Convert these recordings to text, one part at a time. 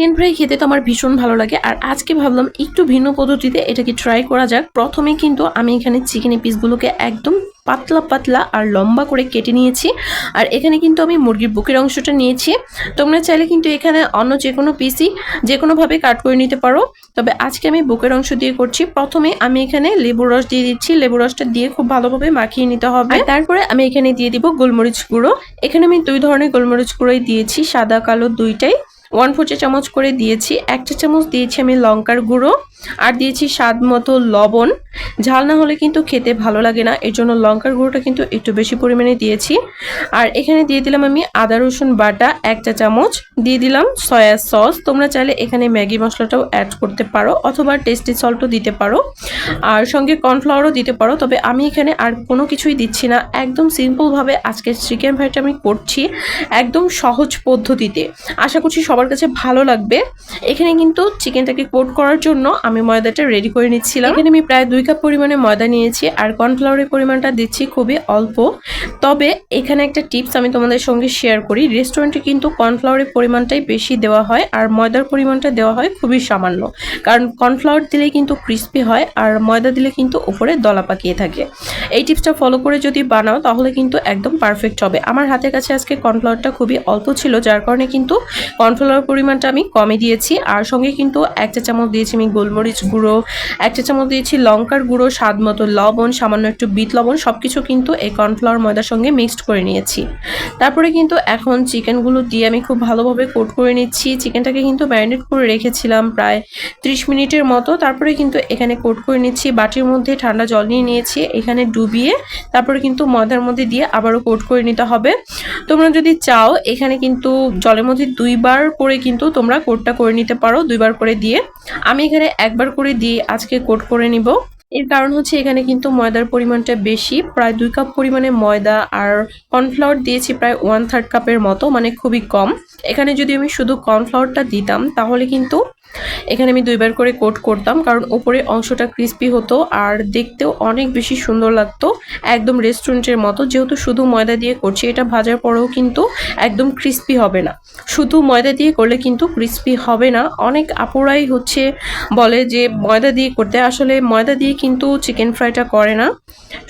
Chicken fry খেতে তো আমার ভীষণ ভালো লাগে। আর আজকে ভাবলাম একটু ভিন্ন পদ্ধতিতে এটাকে ট্রাই করা যাক। প্রথমে কিন্তু আমি এখানে চিকেনের পিসগুলোকে একদম পাতলা পাতলা আর লম্বা করে কেটে নিয়েছি। আর এখানে কিন্তু আমি মুরগির বুকের অংশটা নিয়েছি। তোমরা চাইলে কিন্তু এখানে অন্য যে কোনো পিসই যে কোনোভাবে কাট করে নিতে পারো। তবে আজকে আমি বুকের অংশ দিয়ে করছি। প্রথমে আমি এখানে লেবুর রস দিয়ে দিচ্ছি। লেবুর রসটা দিয়ে খুব ভালোভাবে মাখিয়ে নিতে হবে। তারপরে আমি এখানে দিয়ে দিব গোলমরিচ গুঁড়ো। এখানে আমি দুই ধরনের গোলমরিচ গুঁড়োই দিয়েছি। সাদা কালো দুইটাই। ওয়ান ফোর চা চামচ করে দিয়েছি। এক চা চামচ দিয়েছি আমি লঙ্কার গুঁড়ো। আর দিয়েছি স্বাদ মতো লবণ। ঝাল না হলে কিন্তু খেতে ভালো লাগে না, এর জন্য লঙ্কার গুঁড়োটা কিন্তু একটু বেশি পরিমাণে দিয়েছি। আর এখানে দিয়ে দিলাম আমি আদা, রসুন বাটা, এক চা চামচ। দিয়ে দিলাম সয়া সস। তোমরা চাইলে এখানে ম্যাগি মশলাটাও অ্যাড করতে পারো অথবা টেস্টি সল্টও দিতে পারো। আর সঙ্গে কর্নফ্লাওয়ারও দিতে পারো, তবে আমি এখানে আর কোনো কিছুই দিচ্ছি না। একদম সিম্পলভাবে আজকে চিকেন ফ্রাইটা আমি করছি একদম সহজ পদ্ধতিতে। আশা করছি সবার কাছে ভালো লাগবে। এখানে কিন্তু চিকেনটাকে কোট করার জন্য আমি ময়দাটা রেডি করে নিচ্ছিলাম। এখানে আমি প্রায় দুই কাপ পরিমাণে ময়দা নিয়েছি আর কর্নফ্লাওয়ারের পরিমাণটা দিচ্ছি খুবই অল্প। তবে এখানে একটা টিপস আমি তোমাদের সঙ্গে শেয়ার করি। রেস্টুরেন্টে কিন্তু কর্নফ্লাওয়ারের পরিমাণটাই বেশি দেওয়া হয় আর ময়দার পরিমাণটা দেওয়া হয় খুবই সামান্য। কারণ কর্নফ্লাওয়ার দিলে কিন্তু ক্রিস্পি হয় আর ময়দা দিলে কিন্তু উপরে দলা পাকিয়ে থাকে। এই টিপসটা ফলো করে যদি বানাও তাহলে কিন্তু একদম পারফেক্ট হবে। আমার হাতের কাছে আজকে কর্নফ্লাওয়ারটা খুবই অল্প ছিল, যার কারণে কিন্তু কর্নফ্লাওয়ার পরিমাণটা আমি কমে দিয়েছি। আর সঙ্গে কিন্তু এক চা চামচ দিয়েছি আমি গোলমরিচ গুঁড়ো, এক চা চামচ দিয়েছি লঙ্কার গুঁড়ো, স্বাদ মতো লবণ, সামান্য একটু বিট লবণ সব কিছু কিন্তু এই কর্নফ্লাওয়ার ময়দার সঙ্গে মিক্সড করে নিয়েছি। তারপরে কিন্তু এখন চিকেনগুলো দিয়ে আমি খুব ভালোভাবে কোট করে নিচ্ছি। চিকেনটাকে কিন্তু ম্যারিনেট করে রেখেছিলাম প্রায় ত্রিশ মিনিটের মতো। তারপরে কিন্তু এখানে কোট করে নিচ্ছি, বাটির মধ্যে ঠান্ডা জল নিয়ে নিয়েছি, এখানে ডুবিয়ে তারপরে কিন্তু ময়দার মধ্যে দিয়ে আবারও কোট করে নিতে হবে। তোমরা যদি চাও, এখানে কিন্তু জলের মধ্যে দুইবার করে কিন্তু তোমরা কোটটা করে নিতে পারো, দুইবার করে দিয়ে। আমি এখানে একবার করে দিয়ে আজকে কোট করে নিব। এর কারণ হচ্ছে এখানে কিন্তু ময়দার পরিমাণটা বেশি, প্রায় দুই কাপ পরিমাণে ময়দা আর কর্নফ্লাওয়ার দিয়েছি প্রায় ওয়ান থার্ড কাপের মতো মানে খুবই কম। এখানে যদি আমি শুধু কর্নফ্লাওয়ারটা দিতাম, তাহলে কিন্তু এখানে আমি দুইবার করে কোট করতাম, কারণ ওপরে অংশটা ক্রিস্পি হতো আর দেখতেও অনেক বেশি সুন্দর লাগতো, একদম রেস্টুরেন্টের মতো। যেহেতু শুধু ময়দা দিয়ে করছি, এটা ভাজার পরেও কিন্তু একদম ক্রিস্পি হবে না। শুধু ময়দা দিয়ে করলে কিন্তু ক্রিস্পি হবে না। অনেক আপুরাই হচ্ছে বলে যে, ময়দা দিয়ে করতে। আসলে ময়দা দিয়ে কিন্তু চিকেন ফ্রাইটা করে না।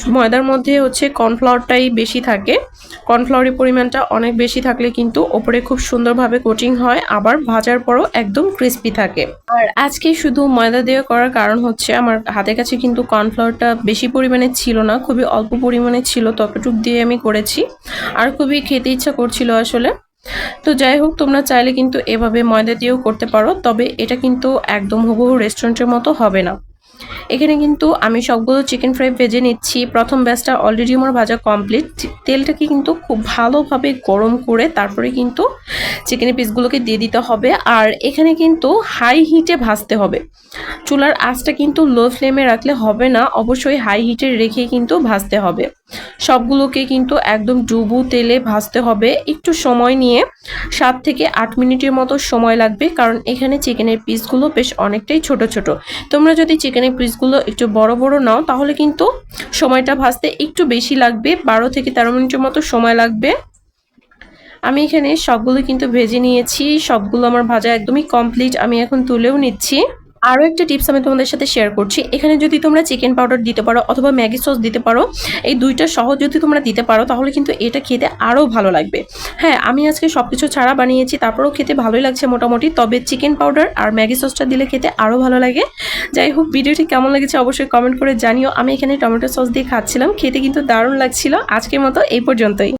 ময়দার মধ্যে হচ্ছে কর্নফ্লাওয়ারটাই বেশি থাকে। কর্নফ্লাওয়ারের পরিমাণটা অনেক বেশি থাকলে কিন্তু ওপরে খুব সুন্দরভাবে কোটিং হয়। আবার ভাজার পরও একদম ক্রিস্পি থাকে। আর আজকে শুধু ময়দা দিয়ে করার কারণ হচ্ছে আমার হাতের কাছে কিন্তু কর্নফ্লাওয়ারটা বেশি পরিমাণে ছিল না, খুবই অল্প পরিমাণে ছিল, ততটুক দিয়ে আমি করেছি। আর খুবই খেতে ইচ্ছা করছিল আসলে। তো যাই হোক, তোমরা চাইলে কিন্তু এভাবে ময়দা দিয়েও করতে পারো, তবে এটা কিন্তু একদম হুবহু রেস্টুরেন্টের মতো হবে না। এখানে কিন্তু আমি সবগুলো চিকেন ফ্রাই ভেজে নিচ্ছি। প্রথম ব্যাচটা অলরেডি আমার ভাজা কমপ্লিট তেলটাকে কিন্তু খুব ভালোভাবে গরম করে তারপরে কিন্তু চিকেনের পিসগুলোকে দিয়ে দিতে হবে। আর এখানে কিন্তু হাই হিটে ভাজতে হবে। চুলার আঁচটা কিন্তু লো ফ্লেমে রাখলে হবে না। অবশ্যই হাই হিটে রেখে কিন্তু ভাজতে হবে। সবগুলোকে কিন্তু একদম ডুবু তেলে ভাজতে হবে। একটু সময় নিয়ে সাত থেকে আট মিনিটের মতো সময় লাগবে, কারণ এখানে চিকেনের পিসগুলো বেশ অনেকটাই ছোট ছোট। তোমরা যদি চিকেনের পিসগুলো একটু বড় বড় নাও, তাহলে কিন্তু সময়টা ভাজতে একটু বেশি লাগবে, বারো থেকে তেরো মিনিটের মতো সময় লাগবে। আমি এখানে সবগুলো কিন্তু ভেজে নিয়েছি, সবগুলো আমার ভাজা একদমই কমপ্লিট আমি এখন তুলেও নিচ্ছি। আরও একটা টিপস আমি তোমাদের সাথে শেয়ার করছি। এখানে যদি তোমরা চিকেন পাউডার দিতে পারো অথবা ম্যাগি সস দিতে পারো, এই দুইটা সহ যদি তোমরা দিতে পারো, তাহলে কিন্তু এটা খেতে আরও ভালো লাগবে। হ্যাঁ আমি আজকে সব কিছু ছাড়া বানিয়েছি, তারপরেও খেতে ভালোই লাগছে মোটামুটি, তবে চিকেন পাউডার আর ম্যাগি সসটা দিলে খেতে আরও ভালো লাগে। যাই হোক, ভিডিওটি কেমন লেগেছে অবশ্যই কমেন্ট করে জানিও। আমি এখানে টমেটো সস দিয়ে খাচ্ছিলাম, খেতে কিন্তু দারুণ লাগছিল। আজকের মতো এই পর্যন্তই।